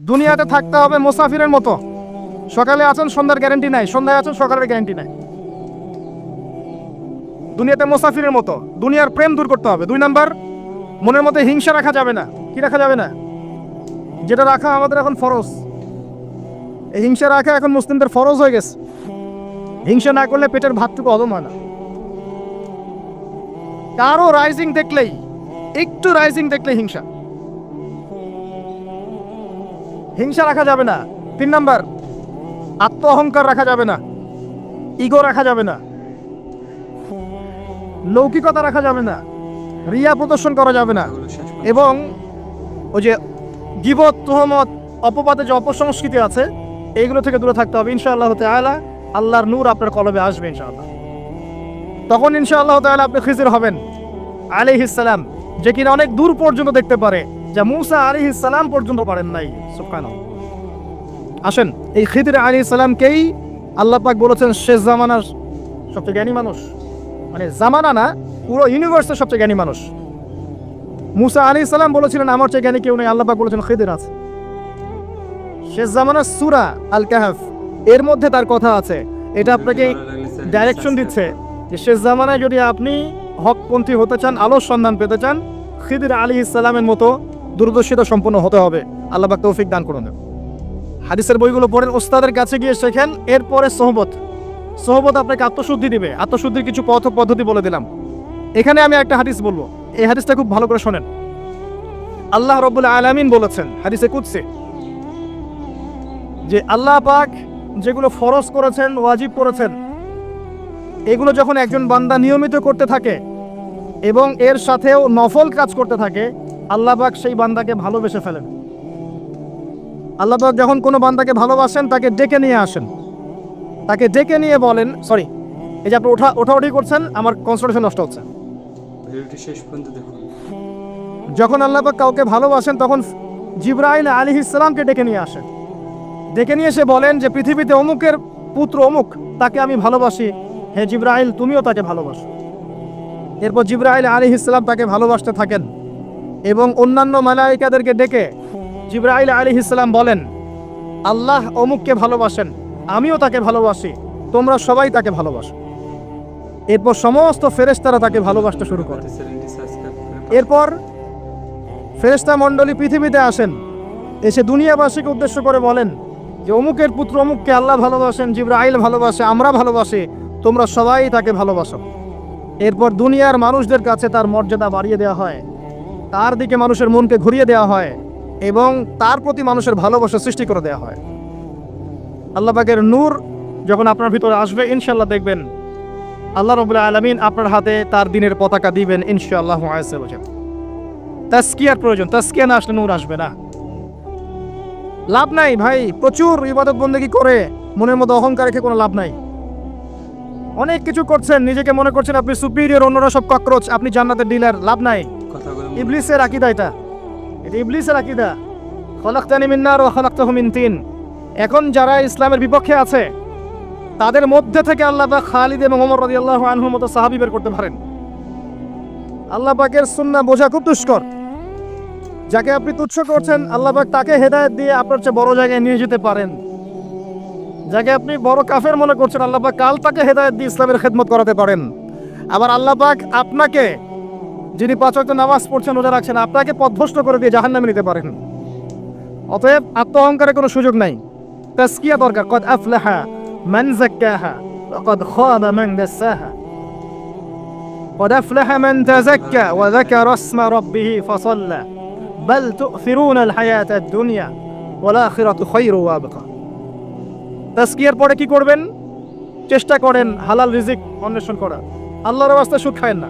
দুনিয়াতে থাকতে হবে মুসাফিরের মতো। সকালে আছেন, সন্ধ্যার গ্যারান্টি নাই। সন্ধ্যায় আছেন, সকালের গ্যারান্টি নাই। দুনিয়াতে মুসাফিরের মতো। দুনিয়ার প্রেম দূর করতে হবে। দুই নাম্বার, মনের মধ্যে হিংসা রাখা যাবে না। কি রাখা যাবে না? যেটা রাখা আমাদের এখন ফরজ। এই হিংসা রাখা এখন মুসলিমদের ফরজ হয়ে গেছে। হিংসা না করলে পেটের ভাতটুকু হজম হয় না। কারও রাইজিং দেখলেই, একটু রাইজিং দেখলে হিংসা। হিংসা রাখা যাবে না। তিন নাম্বার আত্ম অহংকার রাখা যাবে না। ইগো রাখা যাবে না। লৌকিকতা রাখা যাবে না। রিয়া প্রদর্শন করা যাবে না। এবং ওই যে গিবত, তোহমত, অপবাদে যে অপসংস্কৃতি আছে, এইগুলো থেকে দূরে থাকতে হবে। ইনশাআল্লাহ তাআলা আল্লাহর নূর আপনার কলবে আসবে ইনশাআল্লাহ। তখন ইনশাআল্লাহ তাআলা আপনি খিজির হবেন। আলাইহিস সালাম, যে কিনা অনেক দূর পর্যন্ত দেখতে পারে। যা মুসা আলাইহিস সালাম পর্যন্ত পারেন নাই। আসেন, এই খিদির আলাইহিস সালামকেই আল্লাহ পাক বলেছেন শেষ জামানার সবচেয়ে জ্ঞানী মানুষ। মানে জামানা না, পুরো ইউনিভার্সের সবচেয়ে জ্ঞানী মানুষ। মুসা আলী সালাম বলেছিলেন, আমার চেয়ে জ্ঞানী কেউ নেই। আল্লাহ পাক বলেছেন, খিদির আছে। শেষ জামানার সুরা আল কাহাফ এর মধ্যে তার কথা আছে। এটা আপনাকে ডাইরেকশন দিচ্ছে যে শেষ জামানায় যদি আপনি হকপন্থী হতে চান, আলোর সন্ধান পেতে চান, খিদির আলী ইসলামের মতো দূরদর্শিতা সম্পন্ন হতে হবে। আল্লাহ পাক তৌফিক দান করুন। হাদিসের বইগুলো পড়েন, ওস্তাদের কাছে গিয়ে শেখেন, এরপরে সোহবত। সোহবত আপনাকে আত্মশুদ্ধি দিবে। আত্মশুদ্ধির কিছু পথ পদ্ধতি বলে দিলাম। এখানে আমি একটা হাদিস বলব। এই হাদিসটা খুব ভালো করে শোনেন। আল্লাহ রব্বুল আলামিন বলেছেন, হাদিসে কুদসে, যে আল্লাহ পাক যেগুলো ফরজ করেছেন, ওয়াজিব করেছেন, এগুলো যখন একজন বান্দা নিয়মিত করতে থাকে এবং এর সাথেও নফল কাজ করতে থাকে আল্লাহ পাক সেই বান্দাকে ভালোবেসে ফেলেন। আল্লাহ পাক যখন কোনো বান্দাকে ভালোবাসেন তাকে ডেকে নিয়ে আসেন। তাকে ডেকে নিয়ে বলেন সরি এই যে আপনি ওঠা ওঠাউঠি করছেন আমার কনসেন্ট্রেশন নষ্ট হচ্ছে। শেষ পর্যন্ত দেখুন। যখন আল্লাহ পাক কাউকে ভালোবাসেন তখন জিব্রাইল আলী ইসলামকে ডেকে নিয়ে আসেন। ডেকে নিয়ে এসে বলেন যে পৃথিবীতে অমুকের পুত্র অমুক তাকে আমি ভালোবাসি। হে জিব্রাইল তুমিও তাকে ভালোবাসো। এরপর জিব্রাইল আলী ইসলাম তাকে ভালোবাসতে থাকেন। এবং অন্যান্য মালায়িকাদেরকে ডেকে জিব্রাইল আলী ইসলাম বলেন, আল্লাহ অমুককে ভালোবাসেন, আমিও তাকে ভালোবাসি, তোমরা সবাই তাকে ভালোবাসো। এরপর সমস্ত ফেরেশতারা তাকে ভালোবাসতে শুরু করে। এরপর ফেরেশতা মণ্ডলী পৃথিবীতে আসেন, এসে দুনিয়াবাসীকে উদ্দেশ্য করে বলেন যে, অমুকের পুত্র অমুককে আল্লাহ ভালোবাসেন, জিব্রাইল ভালোবাসে, আমরা ভালোবাসি, তোমরা সবাই তাকে ভালোবাসো। এরপর দুনিয়ার মানুষদের কাছে তার মর্যাদা বাড়িয়ে দেওয়া হয়। তার দিকে মানুষের মনকে ঘুরিয়ে দেওয়া হয় এবং তার প্রতি মানুষের ভালোবাসা সৃষ্টি করে দেওয়া হয়। আল্লাহ পাকের নূর যখন আপনার ভিতরে আসবে ইনশাল্লাহ দেখবেন আল্লাহ রবুল্লা আলমিন আপনার হাতে তার দিনের পতাকা দিবেন, ইনশাআল্লাহ তাস্কিয়ার প্রয়োজন তাস্কিয়া না আসলে নূর আসবে না। লাভ নাই ভাই, প্রচুর ইবাদত বন্দেগী করে, মনের মধ্যে অহংকার রেখে কোনো লাভ নাই। অনেক কিছু করছেন, নিজেকে মনে করছেন আপনি সুপিরিয়র অন্যরা সব ককরোচ আপনি জান্নাতের ডিলার লাভ নাই। ইবলিসের আকিদা এটা। এটা ইবলিসের আকিদা। খলাক্তানি মিন্নার ও খলাক্তাহু মিন তিন। এখন যারা ইসলামের বিপক্ষে আছে, তাদের মধ্যে থেকে আল্লাহ পাক খালিদ এবং ওমর আল্লাহ আনহুর মতো সাহাবী বের করতে পারেন। আল্লাহ পাকের সুন্নাহ বোঝা খুব দুষ্কর। যাকে আপনি তুচ্ছ করছেন, আল্লাহ পাক তাকে হেদায়েত দিয়ে আপনার চেয়ে বড় জায়গায় নিয়ে যেতে পারেন। যাকে আপনি বড় কাফের মনে করছেন, আল্লাহ পাক কাল তাকে হেদায়ত দিয়ে ইসলামের খেদমত করাতে পারেন। আবার আল্লাহ পাক আপনাকে যিনি পাঁচ ওয়াক্ত নামাজ পড়ছেন রোজা রাখছেন আপনাকে পথভ্রষ্ট করে দিয়ে জাহান্নামে নিতে পারেন অতএব আত্ম অহংকারের কোনো সুযোগ নাই তাসকিয়া দরকার কদ আফলাহা মান যাক্কাহা ওয়া কদ খাবা মান দাসাহা قد أفلح من تزكى وذكر اسم ربه فصلى بل تؤثرون الحياة الدنيا والآخرة خير وأبقى তাস্কিয়ার পরে কি করবেন চেষ্টা করেন হালাল রিজিক অন্বেষণ করা আল্লাহর ওয়াস্তে সুখ খায়েন না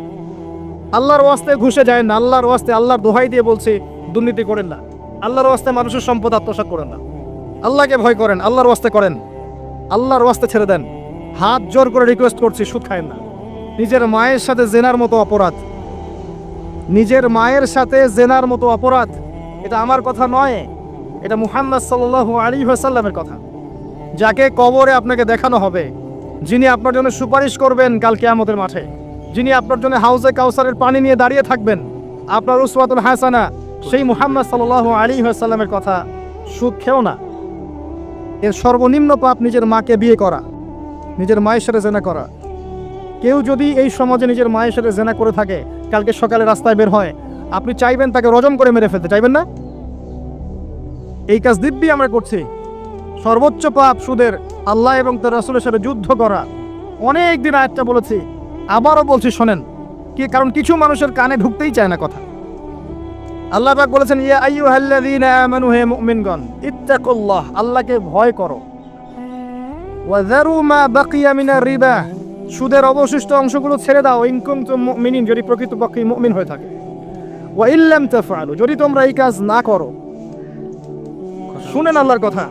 আল্লাহর ওয়াস্তে ঘুষে যায় না, আল্লাহর ওয়াস্তে আল্লাহর দোহাই দিয়ে বলছি, দুর্নীতি করেন না। আল্লাহর ওয়াস্তে মানুষের সম্পদ আত্মসাৎ করেন না। আল্লাহকে ভয় করেন, আল্লাহর ওয়াস্তে করেন। আল্লাহর ওয়াস্তে ছেড়ে দেন। হাত জোর করে রিকোয়েস্ট করছি, সুদ খায়েন না। নিজের মায়ের সাথে জেনার মতো অপরাধ। নিজের মায়ের সাথে জেনার মতো অপরাধ, এটা আমার কথা নয়, এটা মুহাম্মদ সাল্লাল্লাহু আলী সাল্লামের কথা। যাকে কবরে আপনাকে দেখানো হবে, যিনি আপনার জন্য সুপারিশ করবেন কাল কিয়ামতের মাঠে। যিনি আপনার জন্য হাউজে কাউসারের পানি নিয়ে দাঁড়িয়ে থাকবেন, আপনার উসওয়াতুল হাসানা, সেই মুহাম্মদ সাল্লাল্লাহু আলী সাল্লামের কথা সুদ খেও না। এর সর্বনিম্ন পাপ নিজের মাকে বিয়ে করা, নিজের মায়ের সাথে জেনা করা। কেউ যদি এই সমাজে নিজের মায়ের সাথে জেনা করে থাকে, কালকে সকালে রাস্তায় বের হয়, আপনি চাইবেন তাকে রজম করে মেরে ফেলতে, চাইবেন না? এই কাজ দিব্যি আমরা করছি। সর্বোচ্চ পাপ সুদের আল্লাহ এবং তার রাসুলের সাথে যুদ্ধ করা। অনেক দিন আয়াতটা বলেছি আবারও বলছি, শোনেন, কি, কারণ কিছু মানুষের কানে ঢুকতেই চায় না কথা। আল্লাহ পাক বলেছেন, ইয়া আইয়ুহাল্লাযীনা আমানু, হে মুমিনগণ, ইত্তাকুল্লাহ, আল্লাহকে ভয় করো। ওয়া যারু মা বাকিয়া মিনার রিবা, সুদের অবশিষ্ট অংশগুলো ছেড়ে দাও ইনকুম কুনতুম মুমিনিন, যদি প্রকৃত প্রকৃতপক্ষে মুমিন হয়ে থাকে। ওয়া ইল্লাম তাফআলু, যদি তোমরা এই কাজ না করো। শুনেন আল্লাহর কথা।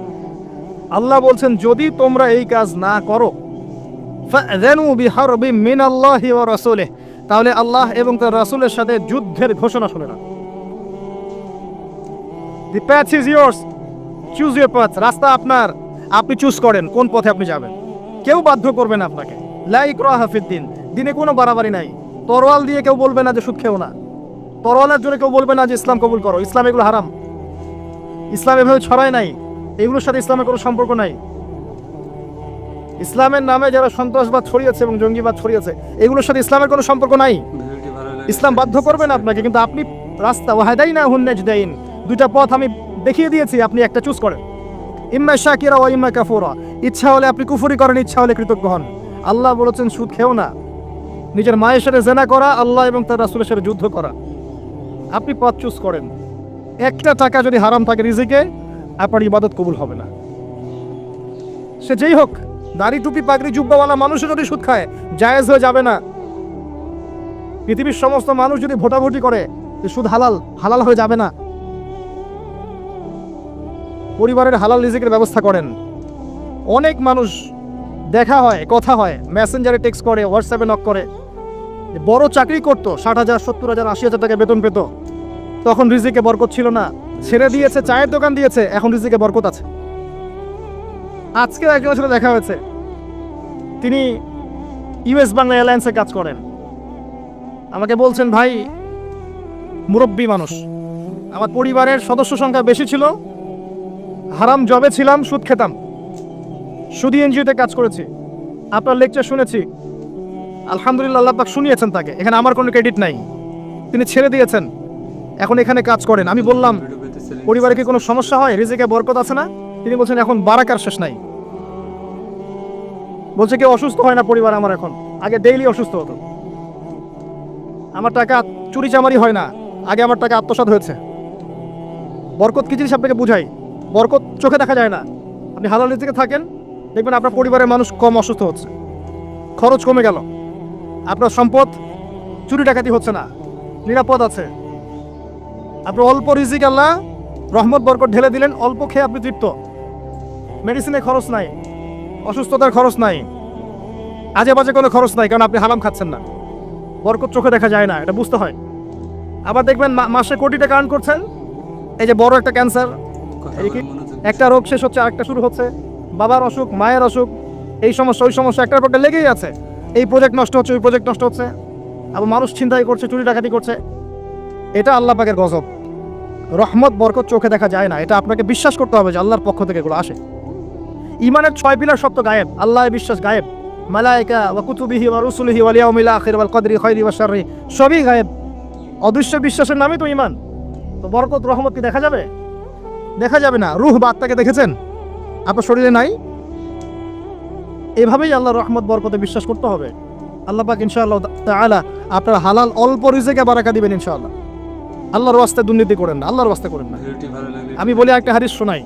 আল্লাহ বলছেন, যদি তোমরা এই কাজ না করো তাহলে আল্লাহ এবং তার রাসূলের সাথে যুদ্ধের ঘোষণা শুনে না। রাস্তা আপনার। আপনি চুজ করেন কোন পথে আপনি যাবেন। কেউ বাধ্য করবে না আপনাকে। লাইক রাহাফিদ দিন। দিনে কোনো বাড়াবাড়ি নাই। তরোয়াল দিয়ে কেউ বলবে না যে সুদ খেও না। তরোয়ালের জন্য কেউ বলবে না যে ইসলাম কবুল করো। ইসলাম এগুলো হারাম। ইসলাম এভাবে ছড়ায় নাই। এগুলোর সাথে ইসলামের কোনো সম্পর্ক নাই। ইসলামের নামে যারা সন্ত্রাসবাদ ছড়িয়েছে এবং জঙ্গিবাদ ছড়িয়েছে, এগুলোর সাথে ইসলামের কোনো সম্পর্ক নাই। ইসলাম বাধ্য করবে না আপনাকে, কিন্তু আপনি রাস্তা ওয়াহাদাই না হুন্নেজ দুইটা পথ আমি দেখিয়ে দিয়েছি, আপনি একটা চুজ করেন। ইম্মা শাকিরা ও ইম্মা কাফুরা, ইচ্ছা হলে আপনি কুফুরি করেন, ইচ্ছা হলে কৃতজ্ঞ হন। আল্লাহ বলেছেন, সুদ খেও না। নিজের মায়ের সাথে জেনা করা, আল্লাহ এবং তার রাসুলের সাথে যুদ্ধ করা। আপনি পথ চুজ করেন। একটা টাকা যদি হারাম থাকে রিজিকে, আপনার ইবাদত কবুল হবে না। সে যেই হোক দাড়ি টুপি, পাগড়ি, জুব্বাওয়ালা মানুষও যদি সুদ খায়, জায়েজ হয়ে যাবে না। পৃথিবীর সমস্ত মানুষ যদি ভোটাভুটি করে যে সুদ হালাল হালাল হয়ে যাবে না। পরিবারের হালাল রিজিকের ব্যবস্থা করেন। অনেক মানুষ দেখা হয়, কথা হয়, মেসেঞ্জারে টেক্সট করে, হোয়াটসঅ্যাপে নক করে। বড় চাকরি করতো, ষাট হাজার, সত্তর হাজার, আশি হাজার টাকা বেতন পেত। তখন রিজিকে বরকত ছিল না। ছেড়ে দিয়েছে, চায়ের দোকান দিয়েছে, এখন রিজিকে বরকত আছে। আজকেও একজনের সাথে দেখা হয়েছে। তিনি ইউএস বাংলা এয়ারলাইন্সে কাজ করেন। আমাকে বলছেন, ভাই, মুরব্বী মানুষ। আমার পরিবারের সদস্য সংখ্যা বেশি ছিল। হারাম জবে ছিলাম, সুদ খেতাম। সুদি এনজিওতে কাজ করেছি। আপনার লেকচার শুনেছি। আলহামদুলিল্লাহ আল্লাহ পাক শুনিয়েছেন তাকে। এখানে আমার কোনো ক্রেডিট নাই। তিনি ছেড়ে দিয়েছেন। এখন এখানে কাজ করেন। আমি বললাম, পরিবারে কি কোনো সমস্যা হয়? রিজিকে বরকত আছে না? তিনি বলছেন, এখন বারাকার শেষ নাই। বলছে কেউ অসুস্থ হয় না পরিবার আমার এখন। আগে ডেইলি অসুস্থ হতো। আমার টাকা চুরি চামারি হয় না। আগে আমার টাকা আত্মসাৎ হয়েছে। বরকত কি জিনিস আপনাকে বুঝাই? বরকত চোখে দেখা যায় না। আপনি হালাল রিজিকে থাকেন, দেখবেন আপনার পরিবারের মানুষ কম অসুস্থ হচ্ছে। খরচ কমে গেল। আপনার সম্পদ চুরি ডাকাতি হচ্ছে না। নিরাপদ আছে। আপনার অল্প রিজিক আল্লাহ রহমত বরকত ঢেলে দিলেন, অল্প খেয়ে আপনি তৃপ্ত। মেডিসিনে খরচ নাই। অসুস্থতার খরচ নাই। আজে বাজে কোনো খরচ নাই কারণ আপনি হারাম খাচ্ছেন না। বরকত চোখে দেখা যায় না এটা বুঝতে হয়। আবার দেখবেন মাসে কোটি টাকা আর্ন করছেন। এই যে বড় একটা ক্যান্সার একটা রোগ শেষ হচ্ছে আরেকটা শুরু হচ্ছে। বাবার অসুখ মায়ের অসুখ এই সমস্যা ওই সমস্যা একটার পর একটা লেগেই আছে। এই প্রজেক্ট নষ্ট হচ্ছে ওই প্রজেক্ট নষ্ট হচ্ছে। আবার মানুষ ছিনতাই করছে চুরি ডাকাতি করছে। এটা আল্লাহ পাকের গজব। রহমত বরকত চোখে দেখা যায় না। এটা আপনাকে বিশ্বাস করতে হবে যে আল্লাহর পক্ষ থেকে এগুলো আসে। ইমানের ছয় পিলার সত্য গায়েব আল্লাহ বিশ্বাস গায়েব। মালাইকা ওয়া কুতুবিহি ওয়া রুসুলিহি ওয়াল ইয়াউমিল আখির ওয়াল কদরি খাইরি ওয়া শাররি সবই গায়েব। অদৃশ্য বিশ্বাসের নামই তো ইমান তো বরকত রহমত কি দেখা যাবে? দেখা যাবে না। রুহ বা আত্মাকে দেখেছেন? আপনার শরীরে নাই? এভাবেই আল্লাহর রহমত বরকতে বিশ্বাস করতে হবে। আল্লাহ পাক ইনশাআল্লাহ তাআলা আপনার হালাল অল্প রিজেকে বারাকা দিবেন ইনশাআল্লাহ। আল্লাহর ওয়াস্তে দুর্নীতি করেন না আল্লাহর ওয়াস্তে করেন না। আমি বলি একটা হাদিস শোনাই।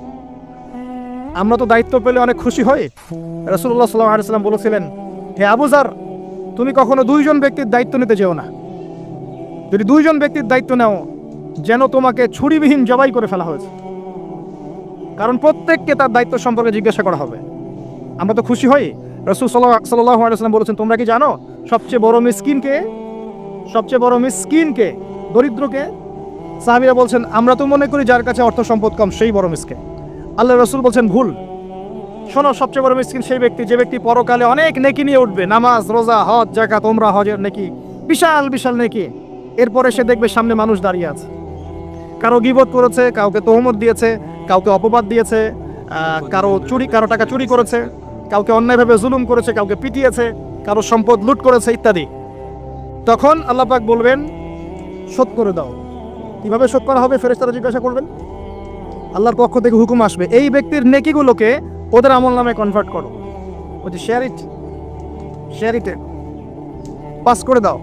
আমরা তো দায়িত্ব পেলে অনেক খুশি হই। রাসূলুল্লাহ সাল্লাল্লাহু আলাইহি সাল্লাম বলেছিলেন, হে আবুজার তুমি কখনো দুইজন ব্যক্তির দায়িত্ব নিতে যেও না। যদি দুইজন ব্যক্তির দায়িত্ব নাও, যেন তোমাকে ছুরিবিহীন জবাই করে ফেলা হয়েছে। কারণ প্রত্যেককে তার দায়িত্ব সম্পর্কে জিজ্ঞাসা করা হবে। আমরা তো খুশি হই। রসুল সাল্লাহ সাল্লাহ আলাইসাল্লাম বলেছেন, তোমরা কি জানো, সবচেয়ে বড় মিসকিনকে সবচেয়ে বড় মিসকিনকে দরিদ্রকে সাহাবিরা বলছেন, আমরা তো মনে করি যার কাছে অর্থ সম্পদ কম, সেই বড় মিসকে আল্লাহ রসুল বলছেন, ভুল। শোনো, সবচেয়ে বড় মিসকিন সেই ব্যক্তি, যে ব্যক্তি পরকালে অনেক নেকি নিয়ে উঠবে। নামাজ, রোজা, হজ জাকাত তোমরা হজের নেকি। বিশাল বিশাল নেকি। এরপরে সে দেখবে সামনে মানুষ দাঁড়িয়ে আছে। কারও গিবত করেছে, কাউকে তোহমত দিয়েছে, কাউকে অপবাদ দিয়েছে কারও চুরি, কারও টাকা চুরি করেছে, কাউকে অন্যায়ভাবে জুলুম করেছে, কাউকে পিটিয়েছে, কারও সম্পদ লুট করেছে, ইত্যাদি। তখন আল্লাহ পাক বলবেন, শোধ করে দাও। কীভাবে শোধ করা হবে, ফেরেশতারা জিজ্ঞাসা করবেন? আল্লাহর পক্ষ থেকে হুকুম আসবে। এই ব্যক্তির নেকিগুলোকে ওদের আমল নামে কনভার্ট করো। ওই যে শেয়ার ইট শেয়ার পাস করে দাও।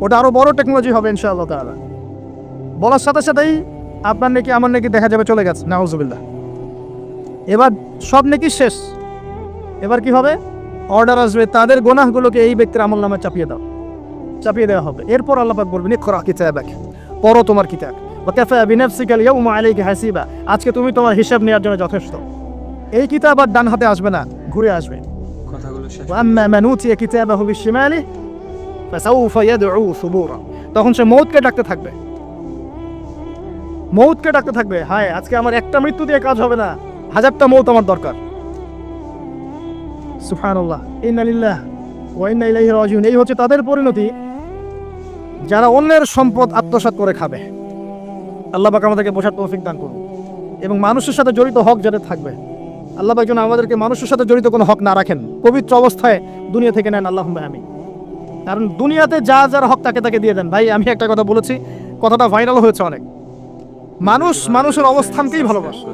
ওটা আরও বড় টেকনোলজি হবে ইনশাআল্লাহ তাআলা। বলার সাথে সাথেই আপনার নাকি, আমার নাকি দেখা যাবে চলে গেছে। নাউজুবিল্লাহ। এবার সব নাকি শেষ। এবার কি হবে? অর্ডার আসবে। তাদের গোনাহগুলোকে এই ব্যক্তির আমল নামে চাপিয়ে দাও। চাপিয়ে দেওয়া হবে। এরপর আল্লাহ পাক বলবেন, ইকরা কিতাবাক। পড়ো তোমার কিতাব। আজকে তুমি তোমার হিসাব নেওয়ার জন্য যথেষ্ট। এই কিতাব আর ডান হাতে আসবে না ঘুরে আসবে। কথাগুলো তখন সে মৌতকে ডাকতে থাকবে। মৌতকে ডাকতে থাকবে হ্যাঁ আজকে আমার একটা মৃত্যু দিয়ে কাজ হবে না। হাজারটা মৌত আমার দরকার। সুফানুল্লাহ ইন্নালিল্লাহ ওয়াইন্না ইলাইহি রাজিউন। এই হচ্ছে তাদের পরিণতি যারা অন্যের সম্পদ আত্মসাৎ করে খাবে। আল্লাহ পাক আমাদেরকে বোঝার তৌফিক দান করুন। এবং মানুষের সাথে জড়িত হক যাদের থাকবে। আল্লাহ পাক যেন আমাদেরকে মানুষের সাথে জড়িত কোনো হক না রাখেন। পবিত্র অবস্থায় দুনিয়া থেকে নেন আল্লাহ আমি কারণ দুনিয়াতে যা যার হক তাকে তাকে দিয়ে দেন। ভাই, আমি একটা কথা বলেছি, কথাটা ভাইরাল হয়েছে অনেক। মানুষ মানুষের অবস্থানকেই ভালোবাসে।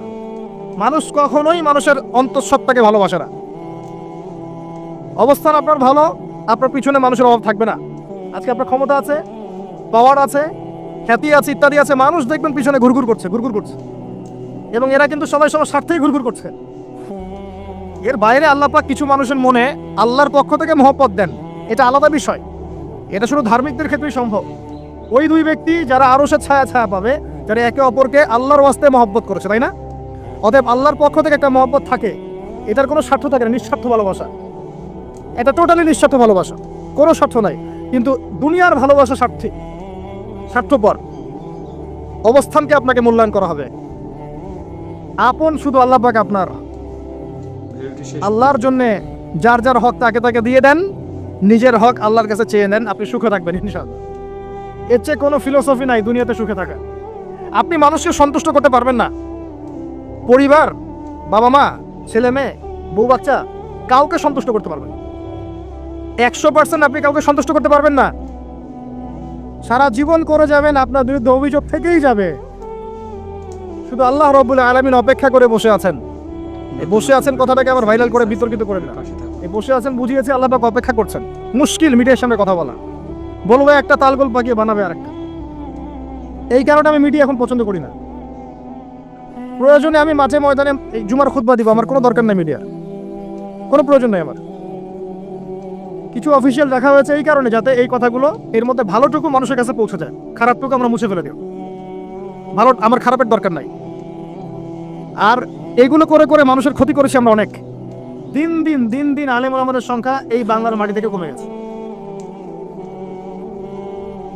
মানুষ কখনোই মানুষের অন্তঃসত্ত্বাকে ভালোবাসে না। অবস্থান আপনার ভালো, আপনার পিছনে মানুষের অভাব থাকবে না। আজকে আপনার ক্ষমতা আছে পাওয়ার আছে খ্যাতি আছে, ইত্যাদি আছে, মানুষ দেখবেন পিছনে ঘুরঘুর করছে ঘুরঘুর করছে। এবং এরা কিন্তু সবাই সবার স্বার্থেই ঘুরঘুর করছে। এর বাইরে আল্লাহ পাক কিছু মানুষের মনে আল্লাহর পক্ষ থেকে মহব্বত দেন। এটা আলাদা বিষয়। এটা শুধু ধার্মিকদের ক্ষেত্রেই সম্ভব। ওই দুই ব্যক্তি যারা আরও সে ছায়া ছায়া পাবে, যারা একে অপরকে আল্লাহর ওয়াস্তে মহব্বত করেছে, তাই না? অতএব আল্লাহর পক্ষ থেকে একটা মহব্বত থাকে। এটার কোনো স্বার্থ থাকে না, নিঃস্বার্থ ভালোবাসা। এটা টোটালি নিঃস্বার্থ ভালোবাসা। কোনো স্বার্থ নাই। কিন্তু দুনিয়ার ভালোবাসা স্বার্থী। স্বার্থপর। অবস্থানকে আপনাকে মূল্যায়ন করা হবে? আপন শুধু আল্লাহ পাক আপনার। আল্লাহর জন্য যার যার হক তাকে তাকে দিয়ে দেন, নিজের হক আল্লাহর কাছে চেয়ে নেন, আপনি সুখে থাকবেন ইনশাআল্লাহ। এর চেয়ে কোনো ফিলোসফি নাই, দুনিয়াতে সুখে থাকা আপনি মানুষকে সন্তুষ্ট করতে পারবেন না। পরিবার, বাবা মা, ছেলে মেয়ে, বউ বাচ্চা, কাউকে সন্তুষ্ট করতে পারবেন একশো পার্সেন্ট আপনি কাউকে সন্তুষ্ট করতে পারবেন না। সারা জীবন করে যাবেন আপনার বিরুদ্ধে অভিযোগ থেকেই যাবে। শুধু আল্লাহ রব্বুল আলমিন অপেক্ষা করে বসে আছেন। এই বসে আছেন কথাটাকে আবার ভাইরাল করে বিতর্কিত করে না এই বসে আছেন বুঝিয়েছে আল্লাহ পাক অপেক্ষা করছেন। মুশকিল মিডিয়ার সামনে কথা বলা। বলব একটা তালগোল পাকিয়ে বানাবে আরেকটা। এই কারণে আমি মিডিয়া এখন পছন্দ করি না। প্রয়োজনে আমি মাঝে ময়দানে এই জুমার খুতবা দিব আমার কোনো দরকার নেই মিডিয়ার। কোনো প্রয়োজন নেই আমার। কিছু অফিসিয়াল রাখা হয়েছে এই কারণে যাতে এই কথাগুলো এর মধ্যে ভালোটুকু মানুষের কাছে পৌঁছে যায়। খারাপটুকু আমরা মুছে ফেলে দিও। ভালো, আমার খারাপের দরকার নাই। আর এগুলো করে করে মানুষের ক্ষতি করেছি আমরা অনেক। দিন দিন দিন দিন আলেম আমাদের সংখ্যা এই বাংলার মাটি থেকে কমে গেছে।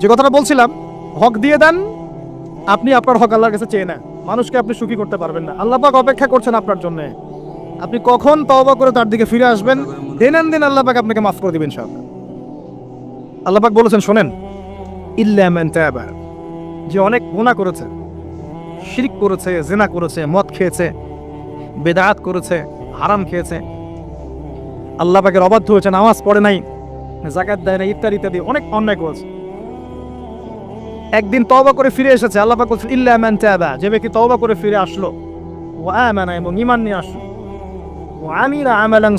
যে কথাটা বলছিলাম, হক দিয়ে দেন, আপনি আপনার হক আল্লাহর কাছে চেয়ে নেন। মানুষকে আপনি সুখী করতে পারবেন না। আল্লাহ পাক অপেক্ষা করছেন আপনার জন্য। আপনি কখন তওবা করে তার দিকে ফিরে আসবেন? দিন দিন আল্লাহ পাক আপনাকে মাফ করে দিবেন সব আল্লাহ পাক বলেছেন, শোনেন, ইল্লা মান তাবা। যে অনেক গুনাহ করেছে, শিরিক করেছে, জেনা করেছে, মদ খেয়েছে, বেদাত করেছে, হারাম খেয়েছে, আল্লাহ পাকের অবাধ্য হয়েছে, নামাজ পড়ে নাই জাকাত দেয় না ইত্যাদি ইত্যাদি, অনেক অন্যায় করেছে। একদিন তওবা করে ফিরে এসেছে, আল্লাহ পাক বলছেন, ইল্লা মান তাবা। যে ব্যক্তি তওবা করে ফিরে আসলো, ও আমানা এবং ঈমান নিয়ে আসলো। ও আমিলা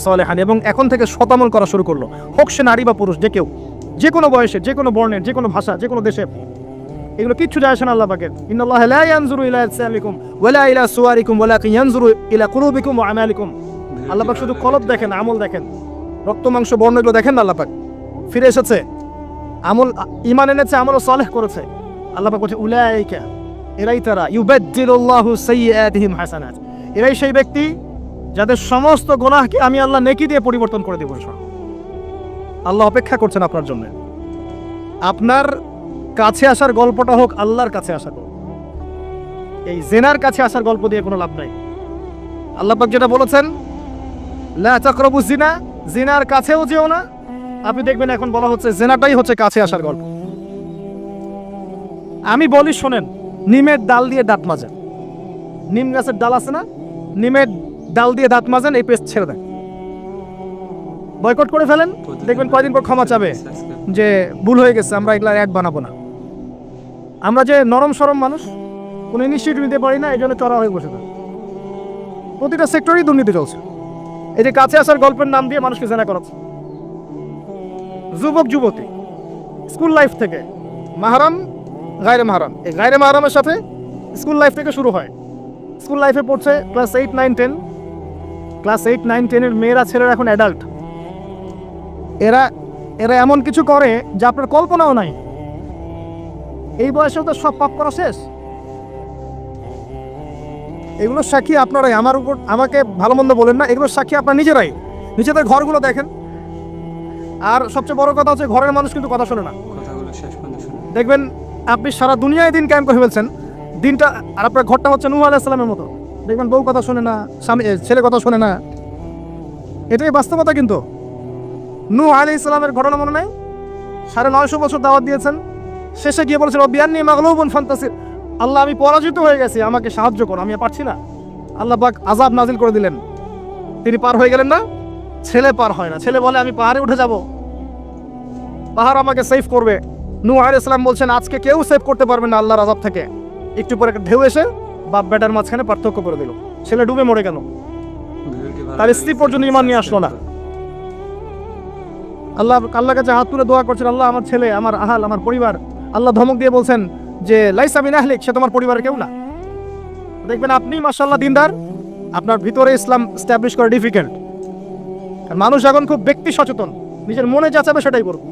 সালেহান, এবং এখন থেকে শতামল করা শুরু করল। হোক সে নারী বা পুরুষ, যে কেউ, যে কোনো বয়সে, যে কোনো বর্ণের যে কোনো ভাষা, যে কোনো দেশে। এগুলো কিচ্ছু যায় আসে না আল্লাহ পাকের। ইন্নাল্লাহ লা ইয়ানজুরু ইলা ওয়ালা ইলা সুওয়ারিকুম ওয়ালাকিন ইয়ানজুরু ইলা কুলুবিকুম ওয়া আমালিকুম। আল্লাহ পাক শুধু কলব দেখেন, আমল দেখেন। রক্ত, মাংস, বর্ণ এগুলো দেখেন না আল্লাহ ফিরে এসেছে। আমল ইমান এনেছে আমল সালেহ করেছে। আল্লাহ পাক বলছে, উলাইকা, এরাই তারা, ইউবাদদিলুল্লাহু সাইয়্যাতিহিম হাসানাত। এরাই সেই ব্যক্তি যাদের সমস্ত গুনাহকে আমি আল্লাহ নেকি দিয়ে পরিবর্তন করে দেব আল্লাহ অপেক্ষা করছেন আপনার জন্য। আপনার কাছে আসার গল্পটা হোক, আল্লাহর কাছে আসার গল্প। এই জেনার কাছে আসার গল্প দিয়ে কোনো লাভ নাই। আল্লাহ পাক যেটা বলেছেন, লা তাকরাবু জিনা জিনার কাছেও যেও না। আপনি দেখবেন এখন বলা হচ্ছে জেনাটাই হচ্ছে কাছে আসার গল্প। আমি বলি শোনেন, নিমের ডাল দিয়ে দাঁত মাজা নিম গাছের ডাল আছে না? নিমের ডাল দিয়ে দাঁত মাজেন, এই পেস্ট ছেড়ে দেন। বয়কট করে ফেলেন, দেখবেন কয়দিন পর ক্ষমা চাবে যে ভুল হয়ে গেছে, আমরা এগুলা অ্যাড বানাবো না। আমরা যে নরম সরম মানুষ, কোনো ইনিশিয়েটিভ নিতে পারি না এই জন্য চড়া হয়ে বসে থাকে। প্রতিটা সেক্টরেই দুর্নীতি চলছে। এই যে কাছে আসার গল্পের নাম দিয়ে মানুষকে জেনা করাচ্ছে যুবক, যুবতী, স্কুল লাইফ থেকে মাহারাম, গায়রে মাহারাম। এই গায়রে মাহারামের সাথে স্কুল লাইফ থেকে শুরু হয়। স্কুল লাইফে পড়ছে class eight, nine, ten. Class eight nine টেনের মেয়েরা ছেলেরা এখন অ্যাডাল্ট এরা এরা এমন কিছু করে যা আপনার কল্পনাও নাই। এই বয়সেও তো সব পাপ করা শেষ। এগুলোর সাক্ষী আপনারাই। আমার উপর আমাকে ভালো মন্দ বলেন না। এগুলোর সাক্ষী আপনার নিজেরাই। নিজেদের ঘরগুলো দেখেন। আর সবচেয়ে বড় কথা হচ্ছে ঘরের মানুষ কিন্তু কথা শোনে না। শেষ দেখবেন আপনি সারা দুনিয়ায় দিন কায়েম করে ফেলছেন। দিনটা আর আপনার ঘরটা হচ্ছে নুহ আলাইসালামের মতো। দেখবেন বউ কথা শোনে না, স্বামী ছেলে কথা শোনে না। এটাই বাস্তবতা কিন্তু। নু আলি ইসলামের ঘটনা মনে নাই? সাড়ে নয়শো বছর দাওয়াত দিয়েছেন। শেষে গিয়ে বলেছিল বিয়ান্নি মাগলুবন ফান্তাসির। আল্লাহ, আমি পরাজিত হয়ে গেছি, আমাকে সাহায্য করো, আমি পারছি না। আল্লাহ পাক আজাব নাজিল করে দিলেন। তিনি পার হয়ে গেলেন না? ছেলে পার হয় না। ছেলে বলে, আমি পাহাড়ে উঠে যাব। পাহাড় আমাকে সেফ করবে। নু আলাইহিস ইসলাম বলছেন, আজকে কেউ সেভ করতে পারবে না আল্লাহর আজাব থেকে। একটু পরে একটা ঢেউ এসে বাপ বেটার মাঝখানে পার্থক্য করে দিল। ছেলে ডুবে মরে ভালো তার স্ত্রী পর্যন্ত ঈমান নিয়ে আসলো না। আল্লাহ আল্লাহ কাছে হাত তুলে দোয়া করছেন, আল্লাহ, আমার ছেলে, আমার আহাল, আমার পরিবার। আল্লাহ ধমক দিয়ে বলছেন যে, লাইসা বিন আহলিক, সে তোমার পরিবারের কেউ না। দেখবেন আপনি মাশাল্লাহ দিনদার, আপনার ভিতরে ইসলাম স্ট্যাবলিশ করা ডিফিকাল্ট কারণ মানুষ এখন খুব ব্যক্তি সচেতন, নিজের মনে যা চাবে সেটাই করবে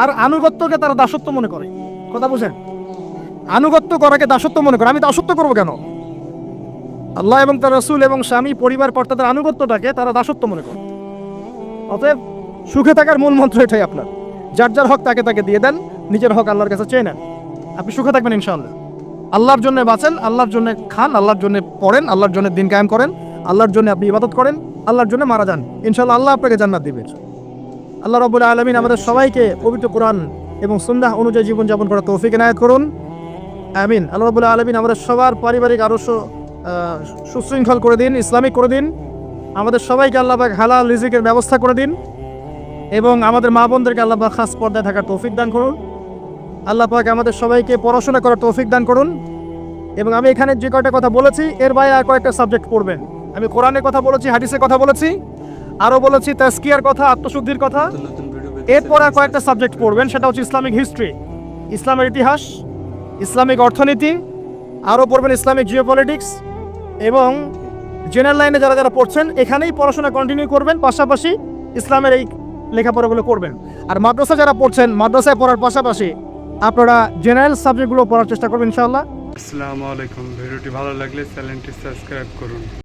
আর আনুগত্যকে তারা দাসত্ব মনে করে। কথা বুঝেন? আনুগত্য করাকে দাসত্ব মনে করে। আমি দাসত্ব করব কেন? আল্লাহ এবং তার রসুল এবং স্বামী, পরিবার, কর্তাদের আনুগত্যটাকে তারা দাসত্ব মনে করে। অতএব সুখে থাকার মূল মন্ত্র এটাই আপনার। যার যার হক তাকে তাকে দিয়ে দেন, নিজের হক আল্লাহর কাছে চেয়ে নেন। আপনি সুখে থাকবেন ইনশাআল্লাহ। আল্লাহর জন্য বাঁচেন, আল্লাহর জন্য খান, আল্লাহর জন্য পড়েন, আল্লাহর জন্য দিন কায়েম করেন, আল্লাহর জন্য আপনি ইবাদত করেন, আল্লাহর জন্য মারা যান। ইনশাআল্লাহ আল্লাহ আপনাকে জান্নাত দিবে। আল্লাহ রবুল্লা আলমিন আমাদের সবাইকে পবিত্র কোরআন এবং সুন্নাহ অনুযায়ী জীবনযাপন করার তৌফিক এনায়ত করুন। আমিন। আল্লাহ রবুল্লা আলমিন আমাদের সবার পারিবারিক আহ, সুশৃঙ্খল করে দিন ইসলামিক করে দিন। আমাদের সবাইকে আল্লাহ পাক হালাল রিজিকের ব্যবস্থা করে দিন এবং আমাদের মা বোনদেরকে আল্লাহ পাক খাস পর্দায় থাকার তৌফিক দান করুন। আল্লাহ পাক আমাদের সবাইকে পড়াশোনা করার তৌফিক দান করুন। এবং আমি এখানে যে কয়টা কথা বলেছি এর বাইরে আর কয়েকটা সাবজেক্ট পড়বেন। আমি কোরআনের কথা বলেছি হাদিসের কথা বলেছি আরও বলেছি তাস্কিয়ার কথা আত্মশুদ্ধির কথা। এরপর আর কয়েকটা সাবজেক্ট পড়বেন সেটা হচ্ছে ইসলামিক হিস্ট্রি ইসলামের ইতিহাস ইসলামিক অর্থনীতি, আরও পড়বেন ইসলামিক জিওপলিটিক্স এবং জেনারেল লাইনে যারা যারা পড়ছেন, এখানেই পড়াশোনা কন্টিনিউ করবেন, পাশাপাশি ইসলামের এই লেখাপড়াগুলো করবেন। আর মাদ্রাসা যারা পড়ছেন, মাদ্রাসায় পড়ার পাশাপাশি আপনারা জেনারেল সাবজেক্টগুলো পড়ার চেষ্টা করবেন ইনশাআল্লাহ। আসসালামু আলাইকুম, ভিডিওটি ভালো লাগলে চ্যানেলটি সাবস্ক্রাইব করুন।